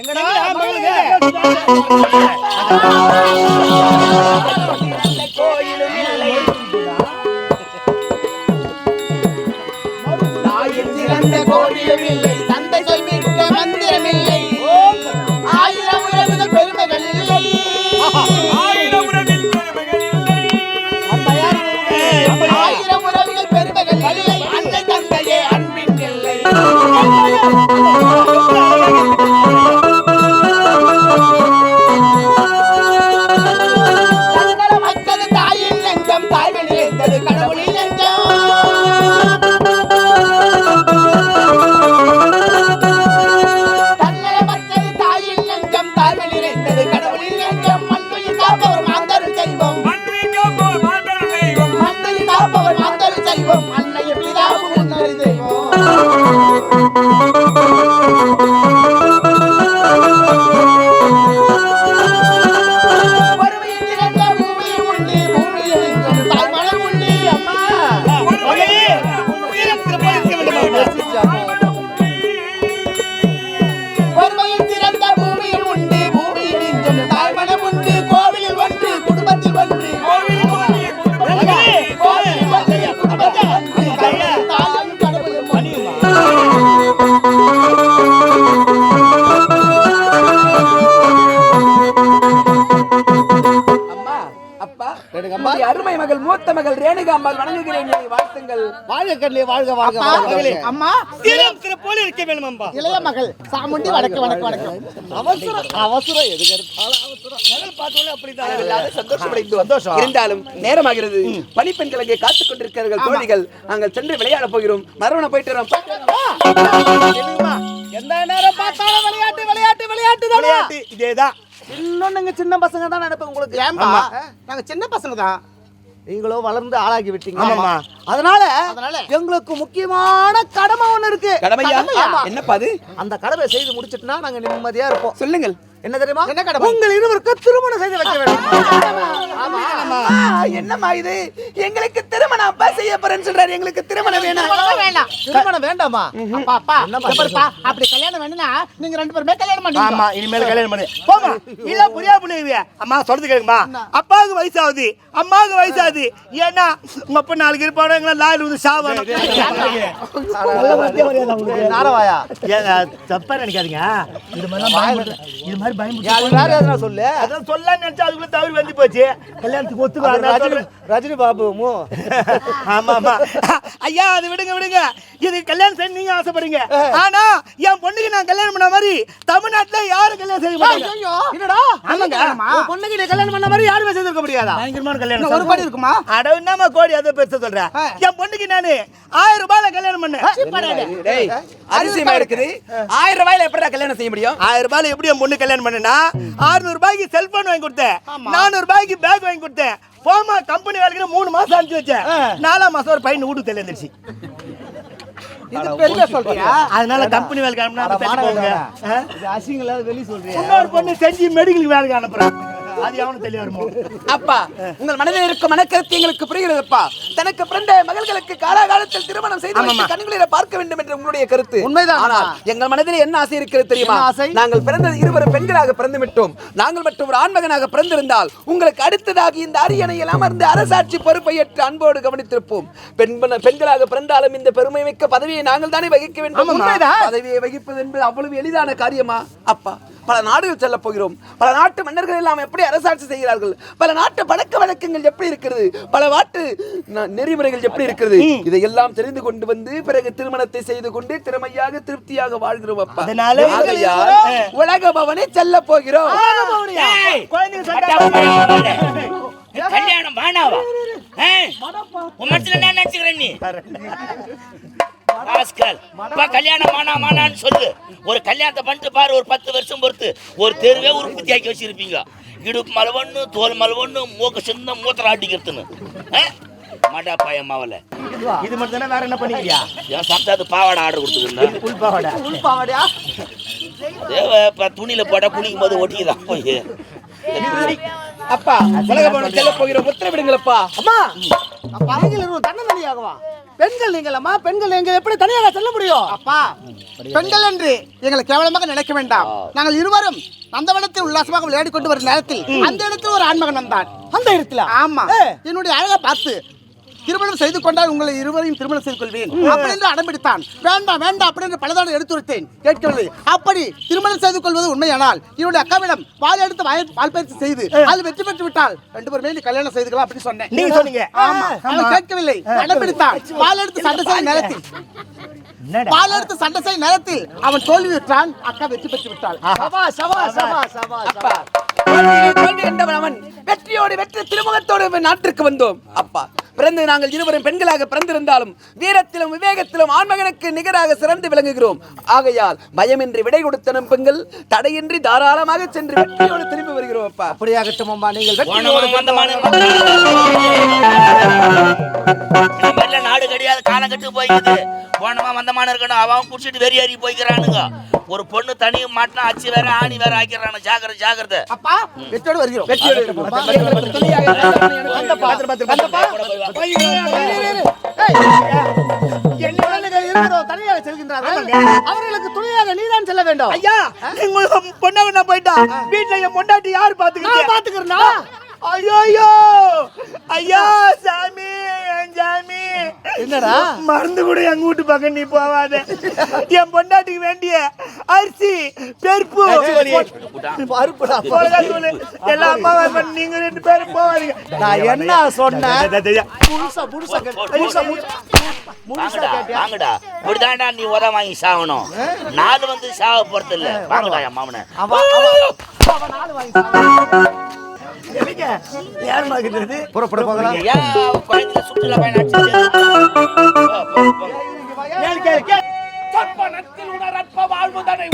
எங்கடா? உங்களுடைய அருமை மகள் மூத்த மகள் ரேணுகா அம்மாள் வணங்குகிறேன். என்னை வாழ்த்துங்கள் வாழ்க கண்ணே வாழ்க வாழ்க அம்மா. தினம் திரு போல இருக்க வேணும் அம்பா. இளைய மகள் சாமுண்டி வணக்கம் வணக்கம் வணக்கம். அவசரம் அவசரம் எதுக்கு? எடுத்தாலும் அவசரம் மகள் பார்த்தோன்னே அப்படிதான் அளவில்லாத சந்தோஷமடைந்து வந்தோம். இருந்தாலும் நேரமாகிறது. பணிப்பெண்கள் அங்கே காத்துக் கொண்டிருக்கிறார்கள் தோழிகள். நாங்கள் சென்று விளையாட போகிறோம். மறுவன போயிட்டு வரோம். எந்த நேரம் பார்த்தாலும் விளையாட்டு விளையாட்டு விளையாட்டு விளையாட்டு இதேதான். இன்னும் நீங்க சின்ன பசங்க தான் நினைப்பேன் உங்களுக்கு. ஏன்பா? நாங்க சின்ன பசங்க தான். நீங்களும் வளர்ந்து ஆளாகி விட்டீங்க. ஆமாம்மா. அதனால அதனால? எங்களுக்கு முக்கியமான கடமை ஒண்ணு இருக்கு. கடமையா? ஆமா. என்னப்பா அது? அந்த கடமை செய்து முடிச்சிட்டுனா நாங்க நிம்மதியா இருப்போம். சொல்லுங்கள். என்ன தெரியுமா? என்ன கடமை? உங்கள் இருவருக்கு திருமணம் செய்து வைக்க வேண்டும். ஆமா. என்னம்மா இது? எங்களுக்கு திருமணம் அப்பா செய்ய போறேன்னு சொல்றாரு. எங்களுக்கு திருமணம் வேணாம். வேண்டாம் திருமணம் வேண்டாமா அப்பா அப்பா பாருப்பா, அப்படி கல்யாணம் வேணும்னா நீங்க ரெண்டு பேருமே கல்யாணம் பண்ணுங்க ஆமா இனிமேல் கல்யாணம் பண்ணு. போமா இல்ல புரியா புரியுது அம்மா சொல்றது கேளுங்கம்மா. அப்பாவுக்கு வயசாகுது. அம்மாவுக்கு வயசாகுது. ஏன்னா உங்க அப்பா நாளைக்கு இருப்பாங்க லாரி வந்து சாவணும் நாரவாயா தப்பா நினைக்காதீங்க. இது மாதிரி இது மாதிரி எதுனா சொல்லு? அதான் சொல்லலாம்னு நினைச்சா அதுக்குள்ள தவறு வந்து போச்சு. கல்யாணத்துக்கு ரஜினி பாபு ஆமா ஆமா ஐயா அது விடுங்க விடுங்க. இது கல்யாணம் செய்ய நீங்க ஆசைப்படுறீங்க. ஆனா என் பொண்ணுக்கு நான் கல்யாணம் பண்ண மாதிரி தமிழ்நாட்டுல யாரும் கல்யாணம் செய்ய மாட்டாங்க. என்னடா? ஆமாங்க. பொண்ணுக்கு நீ கல்யாணம் பண்ண மாதிரி யாருமே செய்திருக்க முடியாதா? பயங்கரமான கல்யாணம் ஒரு கோடி இருக்குமா? அட கோடி அதை பெருசா சொல்றேன் என் பொண்ணுக்கு நானு ஆயிரம் ரூபாயில கல்யாணம் பண்ணேன். டேய் அதிசயமா இருக்குது. ஆயிரம் ரூபாயில எப்படிடா கல்யாணம் செய்ய முடியும்? ஆயிரம் ரூபாயில எப்படி என் பொண்ணு கல்யாணம் பண்ணேன்னா அறுநூறு ரூபாய்க்கு செல்போன் வாங்கி கொடுத்தேன். நானூறு ரூபாய்க்கு பேக் வாங்கி கொடுத்தேன். போமா கம்பெனி வேலைக்கு மூணு மாசம் அனுப்பிச்சு வச்சேன். நாலாம் மாசம் ஒரு பையன் வீட்டுக்கு தெரிஞ்சிருச்சு இது பெரிய சொல்றியா? அதனால கம்பெனி வேலைக்கு அனுப்பினா தச்சு போங்க. ஆ? இது அசிங்கல வெளி சொல்றியா? இன்னொரு பொண்ணு செஞ்சு மெடிக்கலுக்கு வேலைக்கு அனுப்புறேன் அது எவனும் தெளிவா வருமோ அப்பா உங்கள் மனதில் இருக்கும் மனக்கருத்து எங்களுக்கு புரிகிறதுப்பா? தனக்கு பிறந்த மகள்களுக்கு காலாகாலத்தில் திருமணம் செய்து கண்களில பார்க்க வேண்டும் என்று உங்களுடைய கருத்து. உண்மைதான். ஆனால் எங்கள் மனதில் என்ன ஆசை இருக்கிறது தெரியுமா? நாங்கள் பிறந்தது இருவரும் பெண்களாக பிறந்து விட்டோம். நாங்கள் மட்டும் ஒரு ஆண்மகனாக பிறந்திருந்தால் உங்களுக்கு அடுத்ததாக இந்த அரியணையில் அமர்ந்து அரசாட்சி பொறுப்பை ஏற்று அன்போடு கவனித்திருப்போம். பெண் பெண்களாக பிறந்தாலும் இந்த பெருமை மிக்க பதவியை நாங்கள் தானே வகிக்க வேண்டும். உண்மைதான். பதவியை வகிப்பது என்பது அவ்வளவு எளிதான காரியமா? அப்பா பல நாடுகள் செல்ல போகிறோம். பல நாட்டு மன்னர்கள் எல்லாம் எப்படி அரசாட்சி செய்கிறார்கள். பல நாட்டு பழக்க வழக்கங்கள் எப்படி இருக்கிறது? பல நாட்டு நெறிமுறைகள் எப்படி இருக்கிறது? இதையெல்லாம் தெரிந்து கொண்டு வந்து பிறகு திருமணத்தை செய்து கொண்டு திறமையாக திருப்தியாக வாழ்கிறோம் அப்பா. அதனால உலக பவனை செல்ல போகிறோம். கல்யாணம் மனசுல என்ன நினைச்சுக்கிற நீ? ராஸ்கல். அப்பா கல்யாணம் மானா மானான்னு சொல்லு. ஒரு கல்யாணத்தை பண்ணிட்டு பாரு ஒரு பத்து வருஷம் பொறுத்து. ஒரு தெருவே உற்பத்தி ஆக்கி வச்சிருப்பீங்க. இடுப்பு மலவண்ணு தோல் மலவண்ணு மூக்க சின்ன மூத்திரம் ஆட்டிக்கிறதுன்னு. ஆ? மாட்டா பையன் மாவல. இது மட்டும் தானே வேற என்ன பண்ணிக்கிறியா? ஏன் சாப்பிட்டா அது பாவாடை ஆர்டர் கொடுத்துருந்தேன் புல் பாவாடை. பாவாடியா? இப்போ துணியில போட்டா குளிக்கும் போது ஒட்டிக்கிறான் போய் அப்பா உலக செல்ல போகிறோம் உத்தரவிடுங்களப்பா. அம்மா. நீங்களும் தன்னந்தனியாகவா? பெண்கள் நீங்களம்மா? பெண்கள் எங்க எப்படி தனியாக செல்ல முடியும்? அப்பா பெண்கள் என்று எங்களை கேவலமாக நினைக்க வேண்டாம். நாங்கள் இருவரும் நந்தவனத்தில் உல்லாசமாக விளையாடி கொண்டு வரும் நேரத்தில் அந்த இடத்தில் ஒரு ஆண்மகன் வந்தான். அந்த இடத்துல? ஆமா. என்னுடைய அழகை பார்த்து திருமணம் செய்து கொண்டால் உங்களை இருவரையும் திருமணம் செய்து கொள்வேன். அப்படி என்று அடம்பிடித்தான். வேண்டாம் வேண்டாம் அப்படி என்று பலதான எடுத்துரைத்தேன். கேட்கவில்லை. அப்படி திருமணம் செய்து கொள்வது உண்மையானால் இவருடைய அக்காவிடம் பால் எடுத்து வாய் பால் பயிற்சி செய்து அது வெற்றி பெற்று விட்டால் ரெண்டு பேருமே நீ கல்யாணம் செய்துக்கலாம் அப்படி சொன்னேன். நீங்க சொன்னீங்க. ஆமா அவன் கேட்கவில்லை. அடம்பிடித்தான். பால் எடுத்து சண்டை செய்யும் நேரத்தில் பால் எடுத்து சண்டை செய்யும் நேரத்தில் அவன் தோல்வி விட்டான் அக்கா வெற்றி பெற்று விட்டாள். சபா சபா சபா சபா தோல்வியிலே தோல்வி கண்டவன் அவன் வெற்றியோடு வெற்றி திருமுகத்தோடு நாட்டிற்கு வந்தோம். அப்பா. பிறந்து நாங்கள் இருவரும் பெண்களாக பிறந்திருந்தாலும் வீரத்திலும் விவேகத்திலும் ஆண்மகனுக்கு நிகராக சிறந்து விளங்குகிறோம். ஆகையால் பயமின்றி விடை கொடுத்த நம் பெண்கள் தடையின்றி தாராளமாக சென்று வெற்றியோடு திரும்பி வருகிறோம் அப்பா. அப்படியாகட்டும் அம்மா. நீங்கள் நாடு கிடையாது காலம் கட்டு போய்க்குது. போனவன் வந்தமான இருக்கணும் அவன் குடிச்சிட்டு வெறி ஏறி போய்க்கிறானுங்க. ஒரு பொண்ணு தனியும் மாட்டினா அச்சு வேற ஆணி வேற ஆக்கிறானு ஜாக்கிரதை ஜாக்கிரதை. அப்பா வெற்றியோடு வருகிறோம். வெற்றியோடு எங்களுக்கு அவர்களுக்கு துணையாக நீதான் செல்ல வேண்டும். ஐயா நீங்க பொண்ணவனா போயிட்டா? வீட்டுல என் பொண்டாட்டி யாரு நான் பாத்துக்கிட்டு பாத்துக்கிறேன்னா ஐயோ. ஐயா என்னடா? மறந்து கூட எங்க வீட்டு பக்கம் நீ போவாத என் பொண்டாட்டிக்கு வேண்டிய அரிசி பருப்பு அம்மாவா பண்ணி நீங்க ரெண்டு பேரும் போவாதீங்க நான் என்ன சொன்னேன்? முழுசா முழுசா முழுசா வாங்கடா இப்படிதான்டா நீ உத வாங்கி சாகணும். நாலு வந்து சாக போறது இல்ல வாங்கடா என் மாமனை. நாலு வாங்கி. எதுக்கு? யார் மகிழ்றது? புறப்பட போகலாம். சுற்றுலா பயணம் வாழ்வுதனை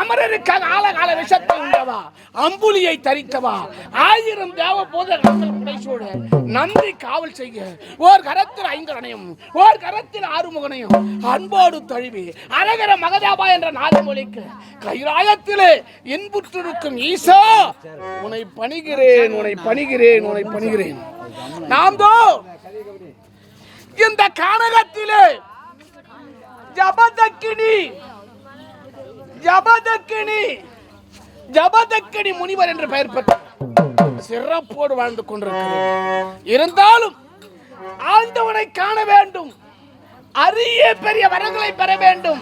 அமரருக்காக ஆழகால விஷத்தை உண்டவா? அம்புலியை தரித்தவா ஆயிரம் தேவ போதர்கள் நன்றி காவல் செய்ய ஓர் கரத்தில் ஐங்கரனையும் ஓர் கரத்தில் ஆறுமுகனையும் அன்போடு தழுவி அரகர மகதாபா என்ற நாதமொழிக்கு கைராயத்திலே இன்புற்றிருக்கும் ஈசா உன்னை பணிகிறேன் உன்னை பணிகிறேன் உன்னை பணிகிறேன். நாம் தோ இந்த கானகத்திலே ஜபதக்கினி ஜபதக்கினி ஜபதக்கினி முனிவர் என்று பெயர் பெற்ற சிறப்போடு வாழ்ந்து கொண்டிருக்கிறேன். இருந்தாலும் ஆண்டவனை காண வேண்டும். அரிய பெரிய வரங்களை பெற வேண்டும்.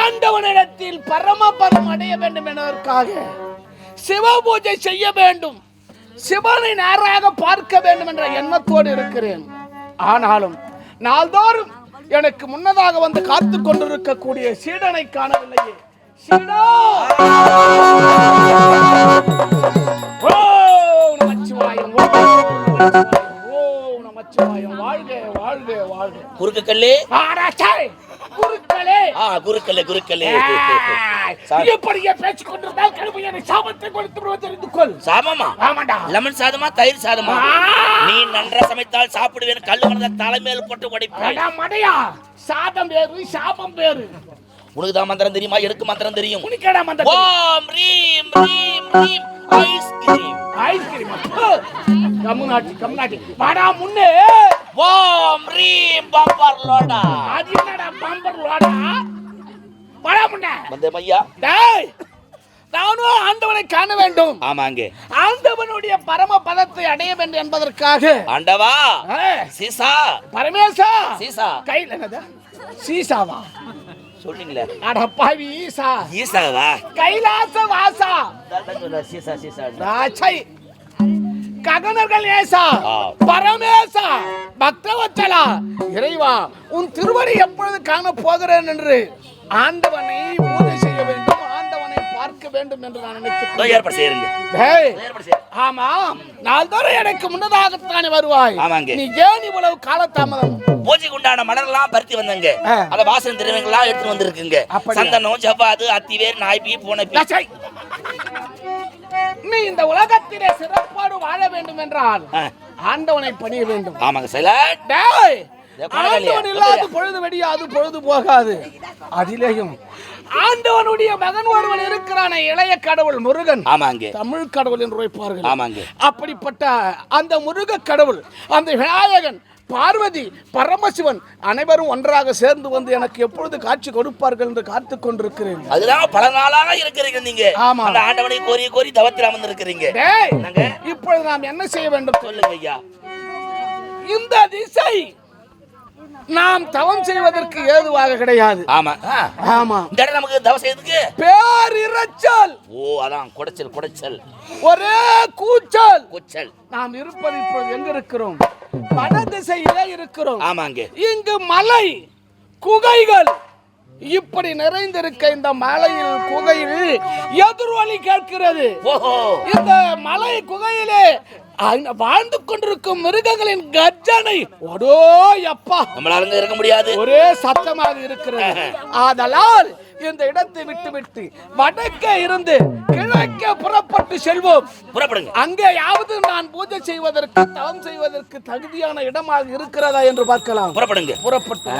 ஆண்டவனிடத்தில் பரம பரம் அடைய வேண்டும் என்பதற்காக சிவ பூஜை செய்ய வேண்டும். சிவனை நேராக பார்க்க வேண்டும் என்ற எண்ணத்தோடு இருக்கிறேன். ஆனாலும் நாள்தோறும் எனக்கு முன்னதாக வந்து காத்து கொண்டிருக்கக்கூடிய சீடனை காணவில்லையே. குருக்களே ஆ குறுக்கல்ல கொண்டிருந்தால் கடுமையான சாபத்தை கொடுத்து விடுவது தெரிந்து கொள். சாபமா லெமன் சாதமா தயிர் சாதமா. நீ நன்றா சமைத்தால் சாப்பிடுவேன் கல்லு மனத தலைமையில் போட்டு உடைப்பேன். அடா மடையா. சாதம் வேறு சாபம் வேறு. உனக்கு தான் மந்திரம் தெரியுமா? எனக்கு மந்திரம் தெரியும்? உனக்கேடா மந்த ஓம் ரீம் ரீம் ரீம். ஐஸ்கிரீம் ஐஸ்கிரீம் கம்முனாட்டி கம்முனாட்டி வாடா முன்னே. ஓம் ரீம் பம்பர் லோடா அது என்னடா பம்பர் வாடா வாடா முன்னே. வந்தே ஐயா டேய் நானும் ஆண்டவனை காண வேண்டும். ஆமாங்க ஆண்டவனுடைய பரம பதத்தை அடைய வேண்டும் என்பதற்காக. ஆண்டவா சீசா. பரமேசா சீசா. கையில் என்னது? சீசாவா? சொன்னீங்களே அட பாவி ஈசா. ஈசாவா? கைலாச வாசா. சீசா சீசா ராச்சை ககனர்கள் ஏசா. பரமேசா பக்தவச்சலா இறைவா உன் திருவடி எப்பொழுது காண போகிறேன் என்று ஆண்டவனை பூஜை வேண்டும் என்று நான் நினைத்து ஏற்பாடு செய்யுங்க ஆமா நாள்தோறும் எனக்கு முன்னதாகத்தானே வருவாய் ஆமாங்க. நீ ஏன் இவ்வளவு காலதாமதம் பூஜைக்கு உண்டான மலர்லாம் பருத்தி வந்தங்க. அத வாசனை திரவியங்கள்லாம் எடுத்து வந்திருக்குங்க? சந்தனம் ஜவ்வாது அத்திவேர் நாய்பி லட்சை. நீ இந்த உலகத்திலே சிறப்பாடு வாழ வேண்டும் என்றால். ஆண்டவனை பணிய வேண்டும் ஆமாங்க கொண்டாடலையா? ஆண்டவன் இல்லாத பொழுது வெடியாது பொழுது போகாது. அதிலேயும் ஆண்டவனுடைய மகன் ஒருவன் இருக்கிறான இளைய கடவுள் முருகன். ஆமாங்க தமிழ் கடவுள் என்று வைப்பார்கள் ஆமாங்க அப்படிப்பட்ட அந்த முருக கடவுள் அந்த விநாயகன் பார்வதி பரமசிவன் அனைவரும் ஒன்றாக சேர்ந்து வந்து எனக்கு எப்பொழுது காட்சி கொடுப்பார்கள் என்று காத்துக் கொண்டிருக்கிறேன். அதுதான் பல நாளாக இருக்கிறீங்க நீங்க. ஆமா. அந்த ஆண்டவனை கோரி கோரி தவத்தில் அமர்ந்திருக்கிறீங்க? இப்பொழுது நாம் என்ன செய்ய வேண்டும்? சொல்லுங்க ஐயா. இந்த திசை நாம் தவம் செய்வதற்கு ஏதுவாக கிடையாது. ஆமா. ஆமா. இந்த இடம் நமக்கு தவசை எதுக்கு பேரிரைச்சல். ஓ அதான் குடைச்சல் குடைச்சல். ஒரே கூச்சல். கொச்சல். நாம் இருப்பது இப்பொழுது எங்க இருக்கிறோம்? வட திசையிலே இருக்கிறோம். ஆமாங்க இங்கு மலை குகைகள். இப்படி நிறைந்திருக்க இந்த மலையில் குகையில் எதிர்வலி கேட்கிறது. ஓஹோ. இந்த மலை குகையிலே வாழ்ந்து கொண்டிருக்கும் மிருகங்களின் கர்ஜனை. ஒடோ அப்பா. நம்மளால இருக்க முடியாது. ஒரே சத்தமாக இருக்கிறது. ஆதலால் இந்த இடத்தை விட்டு விட்டு வடக்கே இருந்து கிழக்கே புறப்பட்டு செல்வோம். புறப்படுங்க. அங்கேயாவது நான் பூஜை செய்வதற்கு தவம் செய்வதற்கு தகுதியான இடமாக இருக்கிறதா என்று பார்க்கலாம். புறப்படுங்க. புறப்பட்டு.